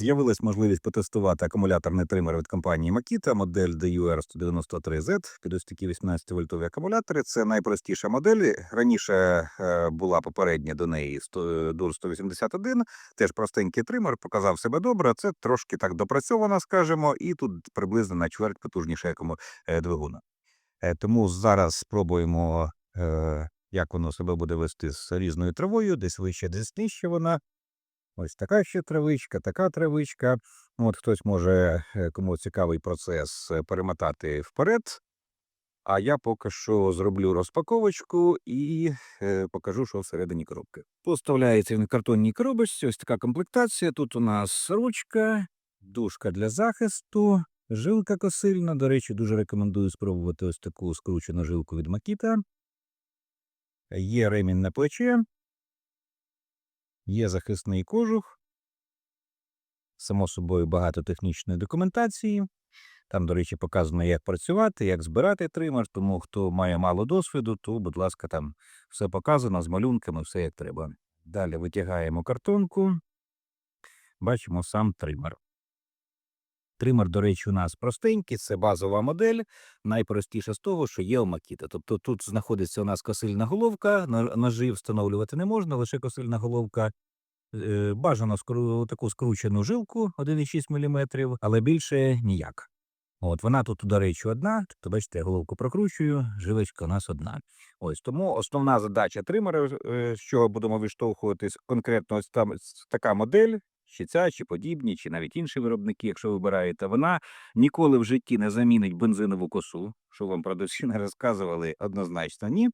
З'явилась можливість потестувати акумуляторний тример від компанії Makita, модель DUR193Z під ось такі 18-вольтові акумулятори. Це найпростіша модель. Раніше е, була попередня до неї 100 DUR 181, теж простенький тример, показав себе добре. Це трошки так допрацьовано, скажімо, і тут приблизно на чверть потужніше е, двигуна. Е, Тому зараз спробуємо, е, як воно себе буде вести з різною травою, десь вище, десь нижче вона. Ось така ще травичка, така травичка. От хтось може, е, кому цікавий процес, е, перемотати вперед. А я поки що зроблю розпаковочку і е, покажу, що всередині коробки. Поставляється він в картонній коробочці. Ось така комплектація. Тут у нас ручка, дужка для захисту, жилка косильна. До речі, дуже рекомендую спробувати ось таку скручену жилку від Makita. Є ремінь на плече. Є захисний кожух. Само собою багато технічної документації. Там, до речі, показано, як працювати, як збирати тример. Тому хто має мало досвіду, то, будь ласка, там все показано з малюнками, все як треба. Далі витягаємо картонку. Бачимо сам тример. Тример, до речі, у нас простенький, це базова модель, найпростіша з того, що є у Makita. Тобто тут знаходиться у нас косильна головка, ножі встановлювати не можна, лише косильна головка. Е, Бажано скру, таку скручену жилку 1,6 мм, але більше ніяк. От вона тут, до речі, одна. Тобто, бачите, я головку прокручую, жилочка у нас одна. Ось тому основна задача тримера, е, з чого будемо виштовхуватись, конкретно ось там така модель, чи ця, чи подібні, чи навіть інші виробники, якщо вибираєте, вона ніколи в житті не замінить бензинову косу, що вам продавці не розказували однозначно ні.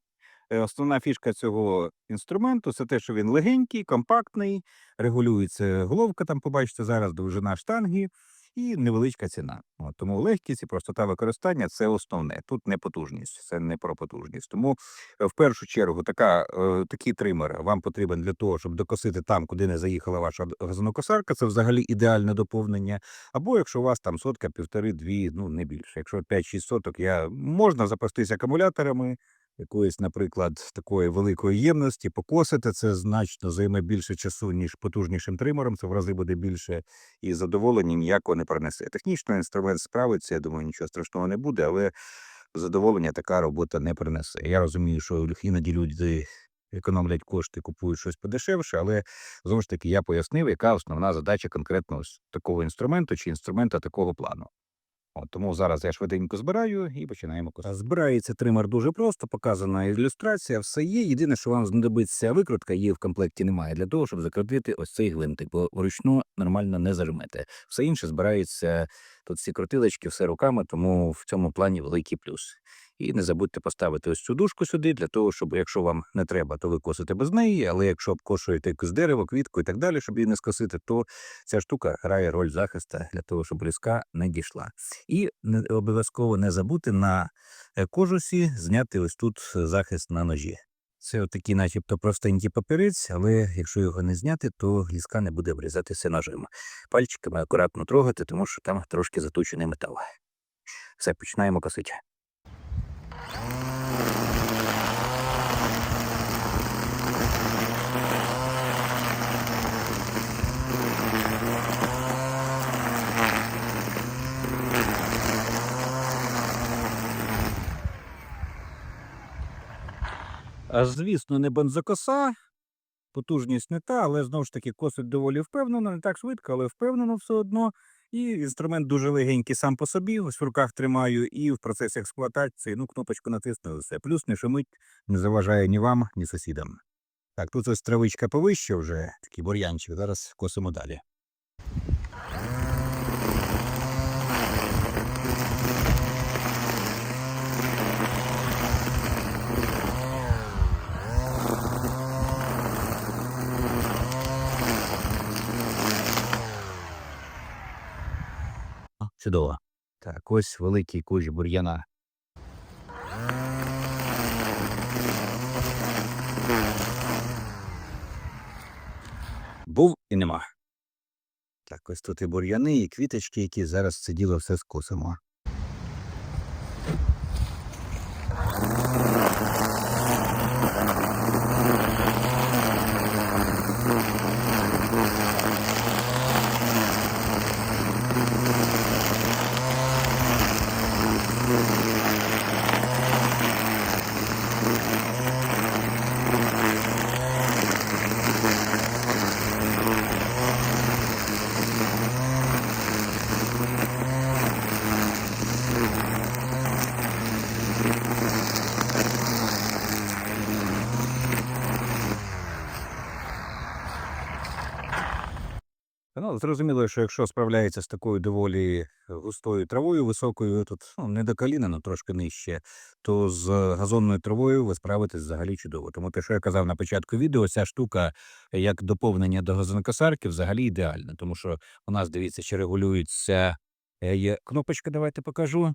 Е, Основна фішка цього інструменту це те, що він легенький, компактний, регулюється головка, там побачите зараз довжина штанги і невеличка ціна. От, тому легкість і простота використання це основне. Тут не потужність, це не про потужність. Тому е, в першу чергу така, е, такий тример вам потрібен для того, щоб докосити там, куди не заїхала ваша газонокосарка. Це взагалі ідеальне доповнення. Або якщо у вас там сотка, півтори, дві, ну не більше. Якщо 5-6 соток, я можна запастись акумуляторами. Якоїсь, наприклад, такої великої ємності, покосити це значно займе більше часу, ніж потужнішим тримером. Це в рази буде більше і задоволення ніякого не принесе. Технічно інструмент справиться, я думаю, нічого страшного не буде, але задоволення така робота не принесе. Я розумію, що іноді люди економлять кошти, купують щось подешевше, але знову ж таки я пояснив, яка основна задача конкретно такого інструменту чи інструмента такого плану. От, тому зараз я швиденько збираю і починаємо косити. Збирається тример дуже просто, показана ілюстрація, все є. Єдине, що вам знадобиться викрутка, її в комплекті немає, для того, щоб закрутити ось цей гвинтик, бо вручну нормально не зажмете. Все інше збирається тут всі крутилочки, все руками, тому в цьому плані великий плюс. І не забудьте поставити ось цю дужку сюди, для того, щоб якщо вам не треба, то ви косите без неї. Але якщо обкошуєте якусь дерево, квітку і так далі, щоб її не скосити, то ця штука грає роль захисту для того, щоб різка не дійшла. І обов'язково не забути на е, кожусі зняти ось тут захист на ножі. Це отакий, начебто, простенький папірець, але якщо його не зняти, то ліска не буде врізатися ножем. Пальчиками акуратно трогати, тому що там трошки заточений метал. Все, починаємо косити. Звісно, не бензокоса, потужність не та, але знову ж таки косить доволі впевнено, не так швидко, але впевнено все одно. І інструмент дуже легенький сам по собі, ось в руках тримаю, і в процесі експлуатації ну, кнопочку натиснули все. Плюс не шумить, не заважає ні вам, ні сусідам. Так, тут ось травичка повище вже, такий бур'янчик, зараз косимо далі. Чудово. Так, ось великий кущ бур'яна. Був і нема. Так, ось тут і бур'яни, і квіточки, які зараз сиділи все скосимо. Зрозуміло, що якщо справляється з такою доволі густою травою, високою, тут ну, не до коліна, але трошки нижче, то з газонною травою ви справитесь взагалі чудово. Тому те, що я казав на початку відео, ця штука як доповнення до газонокосарки взагалі ідеальна. Тому що у нас, дивіться, ще регулюється е, є кнопочка, давайте покажу.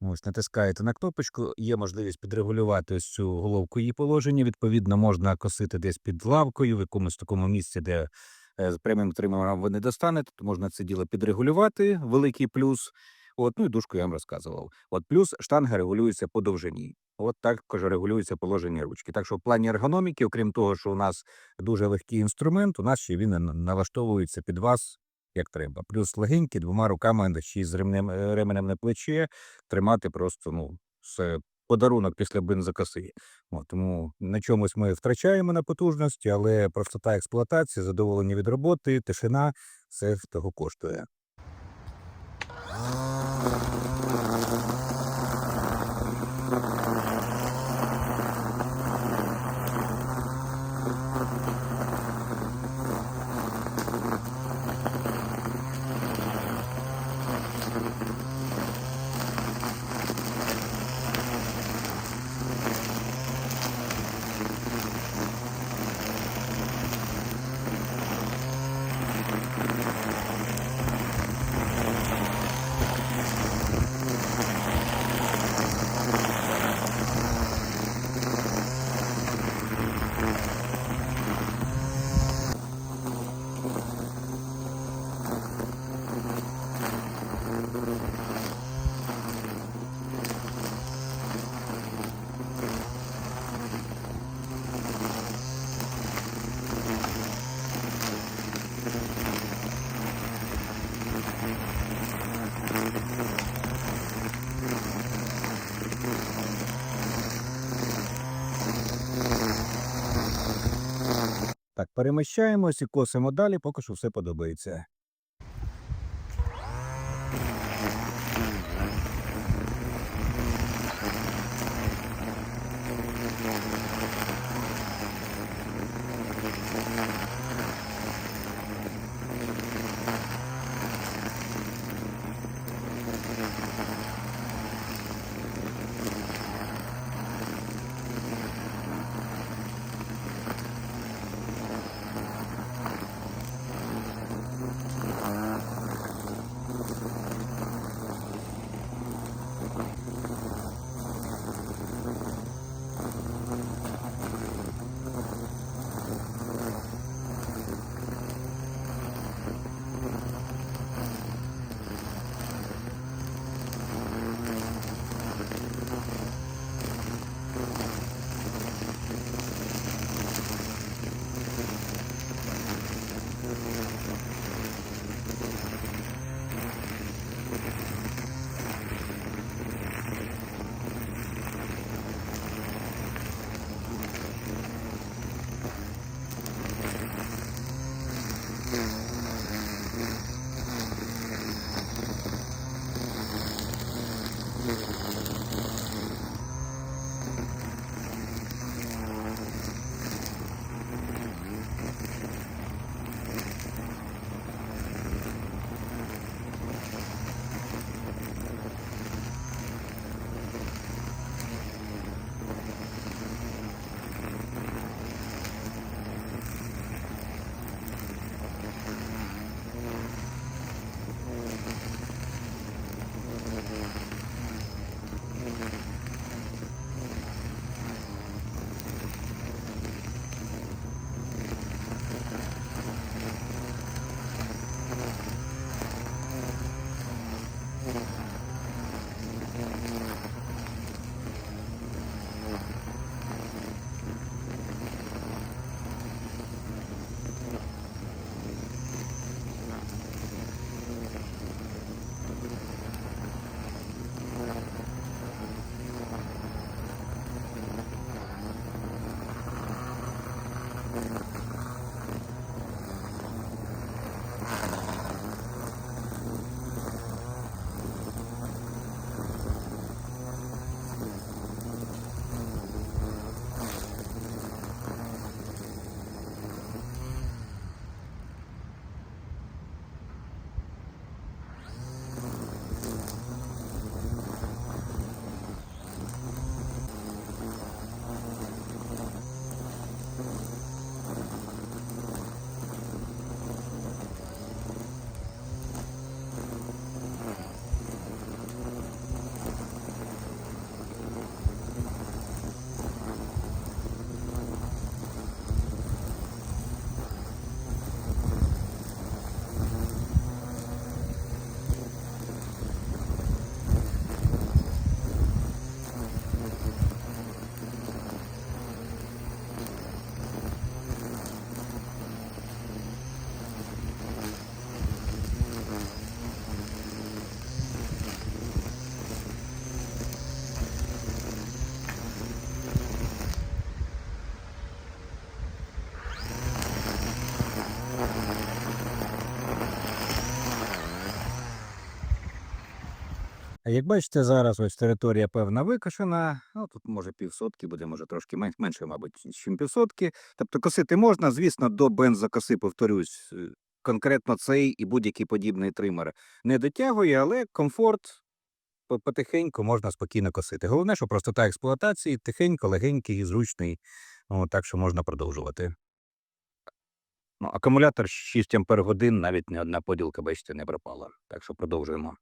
Ось натискаєте на кнопочку, є можливість підрегулювати ось цю головку її положення. Відповідно, можна косити десь під лавкою, в якомусь такому місці, де е, з прямим тримером ви не достанете, то можна це діло підрегулювати. Великий плюс. От, ну і дужку я вам розказував. От плюс штанга регулюється по довжині. От також регулюється положення ручки. Так що в плані ергономіки, окрім того, що у нас дуже легкий інструмент, у нас ще він налаштовується під вас як треба. Плюс легенький, двома руками ще з ремнем, е, ременем на плече тримати просто ну, це подарунок після бензокоси. От, тому на чомусь ми втрачаємо на потужності, але простота експлуатації, задоволення від роботи, тишина все того коштує. Так, переміщаємось і косимо далі, поки що все подобається. Як бачите, зараз ось територія певна викошена, ну тут може півсотки буде, може трошки менше, мабуть, ніж півсотки. Тобто косити можна, звісно, до бензокоси, повторюсь, е, конкретно цей і будь-який подібний тример не дотягує, але комфорт потихеньку можна спокійно косити. Головне, що простота експлуатації тихенько, легенький і зручний, О, так що можна продовжувати. Ну, акумулятор 6 ампер годин, навіть не одна поділка, бачите, не пропала. Так що продовжуємо.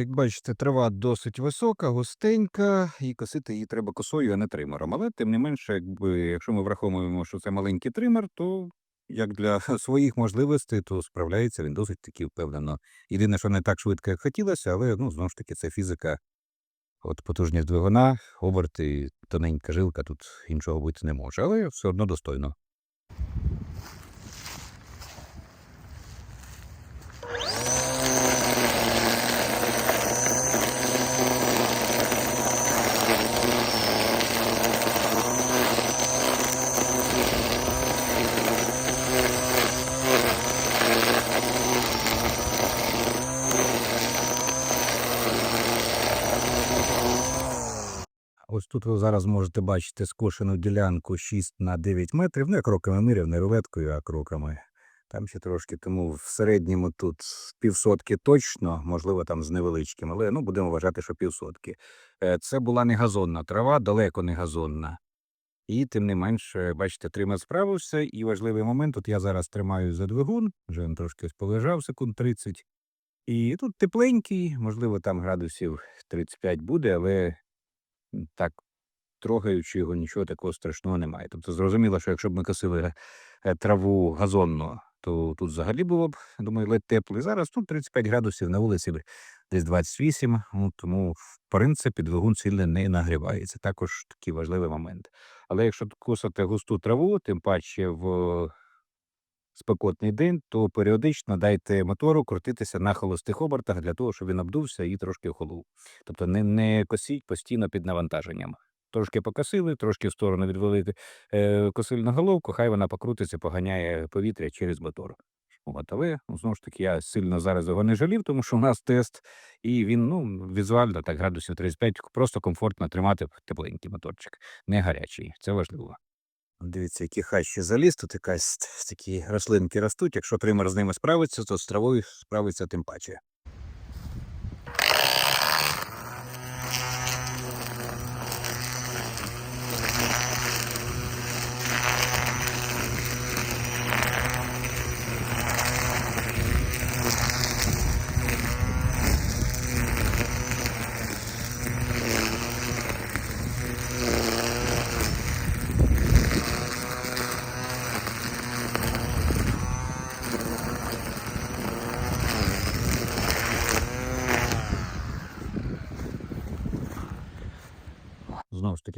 Як бачите, трава досить висока, густенька, і косити її треба косою, а не тримером. Але тим не менше, якби, якщо ми враховуємо, що це маленький тример, то як для своїх можливостей, то справляється він досить таки впевнено. Єдине, що не так швидко, як хотілося, але ну, знову ж таки, це фізика. От потужність двигуна, оберти, тоненька жилка, тут іншого бути не може, але все одно достойно. Тут ви зараз можете бачити скошену ділянку 6 на 9 метрів. Ну, я кроками міряв, не рулеткою, а кроками. Там ще трошки, тому в середньому тут півсотки точно, можливо, там з невеличким, але ну, будемо вважати, що півсотки. Е, Це була не газонна трава, далеко не газонна. І тим не менш, е, бачите, тример справився. І важливий момент, от я зараз тримаю за двигун, вже він трошки ось полежав секунд 30. І тут тепленький, можливо, там градусів 35 буде, але так, трогаючи його, нічого такого страшного немає. Тобто зрозуміло, що якщо б ми косили е, траву газонну, то тут взагалі було б, думаю, ледь тепло. І зараз тут 35 градусів на вулиці десь 28, ну, тому, в принципі, двигун сильно не нагрівається. Також такий важливий момент. Але якщо косити густу траву, тим паче в спекотний день, то періодично дайте мотору крутитися на холостих обертах для того, щоб він обдувся і трошки охолов. Тобто не, не косіть постійно під навантаженням. Трошки покосили, трошки в сторону відвели е, косильну головку, хай вона покрутиться, поганяє повітря через мотор. От, але ну, знову ж таки, я сильно зараз його не жалів, тому що у нас тест, і він ну, візуально так градусів 35, просто комфортно тримати тепленький моторчик, не гарячий. Це важливо. Дивіться, які хащі заліз, тут якась такі рослинки ростуть. Якщо тример з ними справиться, то з травою справиться тим паче.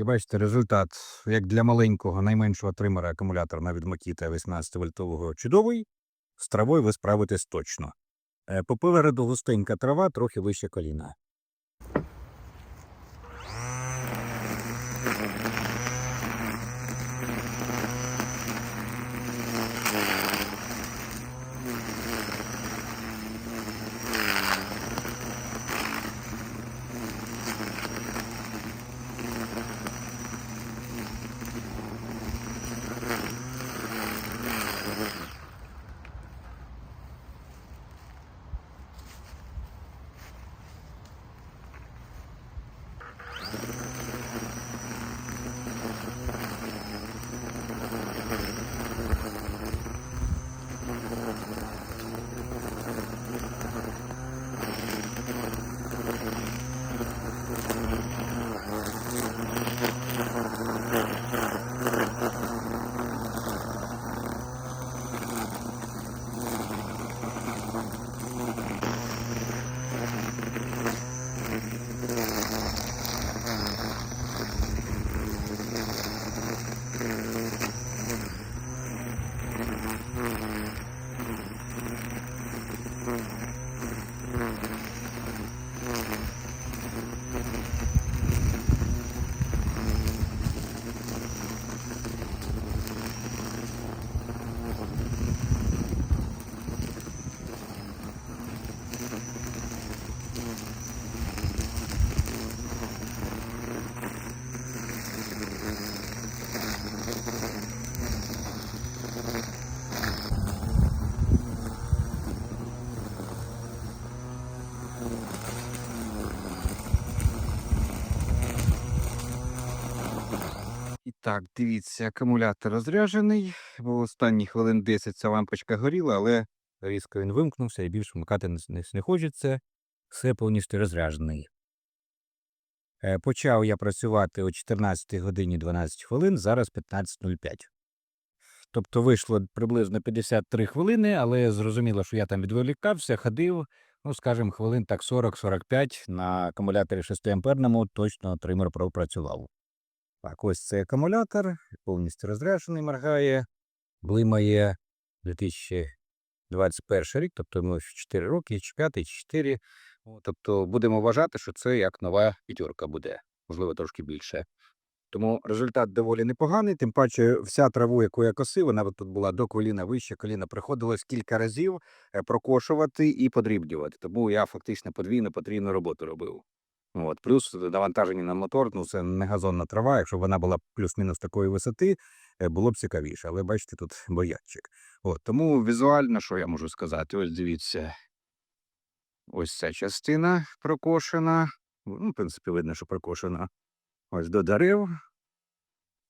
Таки, бачите, результат, як для маленького, найменшого тримера акумулятора навіть Makita 18 вольтового чудовий. З травою ви справитесь точно. Е, Попереду густенька трава, трохи вище коліна. Так, дивіться, акумулятор розряджений, бо останні хвилин 10 ця лампочка горіла, але різко він вимкнувся і більше вмикати не, не, хочеться. все повністю розряджений. Е, Почав я працювати о 14 годині 12 хвилин, зараз 15.05. Тобто вийшло приблизно 53 хвилини, але зрозуміло, що я там відволікався, ходив, ну, скажімо, хвилин так 40-45 на акумуляторі 6 амперному точно тример пропрацював. Так, ось цей акумулятор, повністю розряджений, моргає, блимає 2021 рік, тобто йому 4 роки, чи 5, чи 4. Тобто будемо вважати, що це як нова п'ятерка буде, можливо, трошки більше. Тому результат доволі непоганий, тим паче вся траву, яку я косив, вона тут була до коліна вище, коліна приходилось кілька разів е, прокошувати і подрібнювати. Тому я фактично подвійну потрійну роботу робив. От. Плюс навантаження на мотор, ну це не газонна трава. Якщо б вона була плюс-мінус такої висоти, е, було б цікавіше. Але бачите, тут боячик. От. Тому візуально, що я можу сказати? Ось дивіться. Ось ця частина прокошена. Ну, в принципі, видно, що прокошена. Ось до дерев.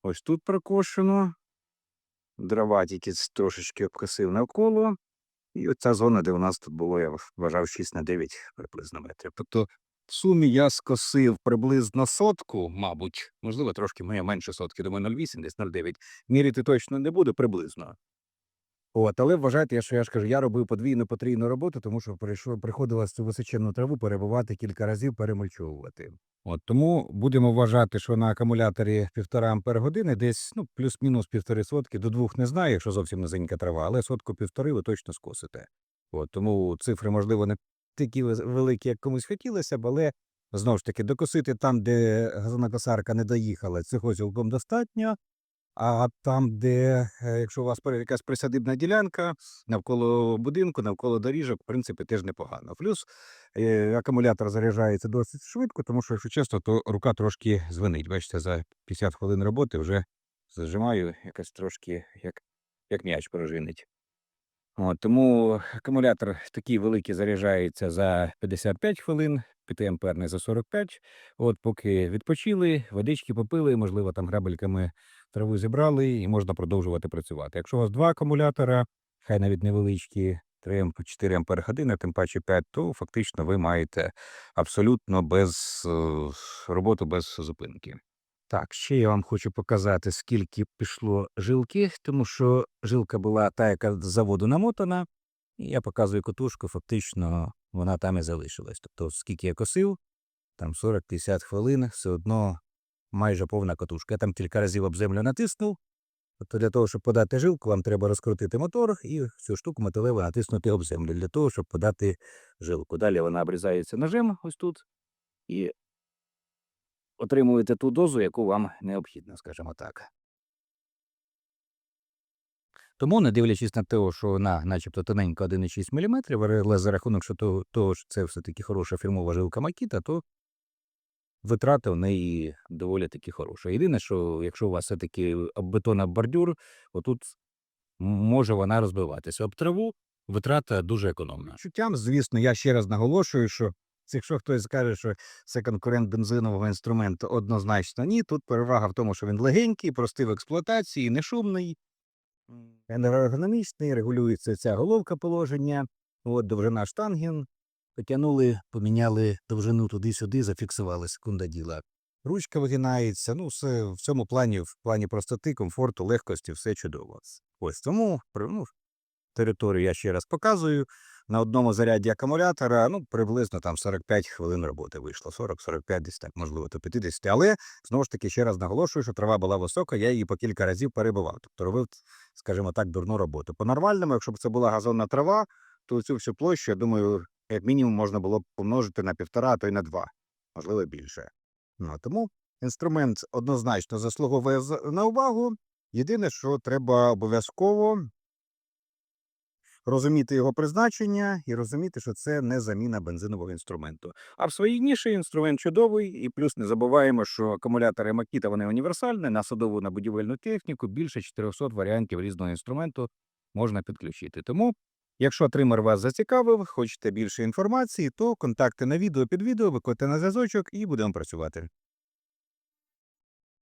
Ось тут прокошено. Дрова тільки трошечки обкосив навколо. І оця зона, де у нас тут було, я вважав 6 на 9 приблизно метрів. Тобто в сумі я скосив приблизно сотку, мабуть, можливо, трошки менше сотки, думаю, 0,8, десь 0,9. Міряти точно не буду, приблизно. От, але вважайте, що я ж кажу, я робив подвійну потрійну роботу, тому що прийшло, приходилось цю височенну траву перебувати кілька разів, перемульчовувати. От тому будемо вважати, що на акумуляторі 1,5 ампер години десь ну, плюс-мінус півтори сотки, до двох не знаю, якщо зовсім низенька трава, але сотку півтори ви точно скосите. От, тому цифри, можливо, не такі великі, як комусь хотілося б, але знову ж таки докосити там, де газонокосарка не доїхала, цього цілком достатньо. А там, де, е, якщо у вас якась присадибна ділянка навколо будинку, навколо доріжок, в принципі, теж непогано. Плюс е, акумулятор заряджається досить швидко, тому що, якщо чесно, то рука трошки звенить. Бачите, за 50 хвилин роботи вже зажимаю, якось трошки як, як м'яч пружинить. От, тому акумулятор такий великий заряджається за 55 хвилин, 5-амперний за 45. От поки відпочили, водички попили, можливо, там грабельками траву зібрали і можна продовжувати працювати. Якщо у вас два акумулятора, хай навіть невеличкі, 3 амп- 4 ампер години, тим паче 5, то фактично ви маєте абсолютно без е, роботу без зупинки. Так, ще я вам хочу показати, скільки пішло жилки, тому що жилка була та, яка з заводу намотана, і я показую котушку, фактично вона там і залишилась. Тобто, скільки я косив, там 40-50 хвилин, все одно майже повна котушка. Я там кілька разів об землю натиснув. Тобто для того, щоб подати жилку, вам треба розкрутити мотор і цю штуку металеву натиснути об землю для того, щоб подати жилку. Далі вона обрізається ножем ось тут і отримуєте ту дозу, яку вам необхідно, скажімо так. Тому, не дивлячись на те, що вона начебто тоненька 1,6 мм, але за рахунок що того, того, що це все-таки хороша фірмова жилка Макіта, то витрата в неї доволі таки хороша. Єдине, що якщо у вас все-таки об бетон об бордюр, отут може вона розбиватися. Об траву витрата дуже економна. Чуттям, звісно, я ще раз наголошую, що якщо хтось скаже, що це конкурент бензинового інструменту, однозначно ні. Тут перевага в тому, що він легенький, простий в експлуатації, не шумний, енергоергономічний, регулюється ця головка положення, от довжина штанген. Потягнули, поміняли довжину туди-сюди, зафіксували секунда діла. Ручка вигинається, ну, все в цьому плані, в плані простоти, комфорту, легкості, все чудово. Ось тому ну, територію я ще раз показую. На одному заряді акумулятора ну, приблизно там 45 хвилин роботи вийшло. 40-45 десь так, можливо, до 50. Але знову ж таки ще раз наголошую, що трава була висока, я її по кілька разів перебивав. Тобто робив, скажімо так, дурну роботу. По-нормальному, якщо б це була газонна трава, то цю всю площу, я думаю, як мінімум можна було б помножити на півтора, а то й на два, можливо, більше. Ну, тому інструмент однозначно заслуговує на увагу. Єдине, що треба обов'язково розуміти його призначення і розуміти, що це не заміна бензинового інструменту. А в своїй ніші інструмент чудовий, і плюс не забуваємо, що акумулятори Makita вони універсальні, на садову, на будівельну техніку більше 400 варіантів різного інструменту можна підключити. Тому, якщо тример вас зацікавив, хочете більше інформації, то контакти на відео під відео, виконайте на зв'язочок і будемо працювати.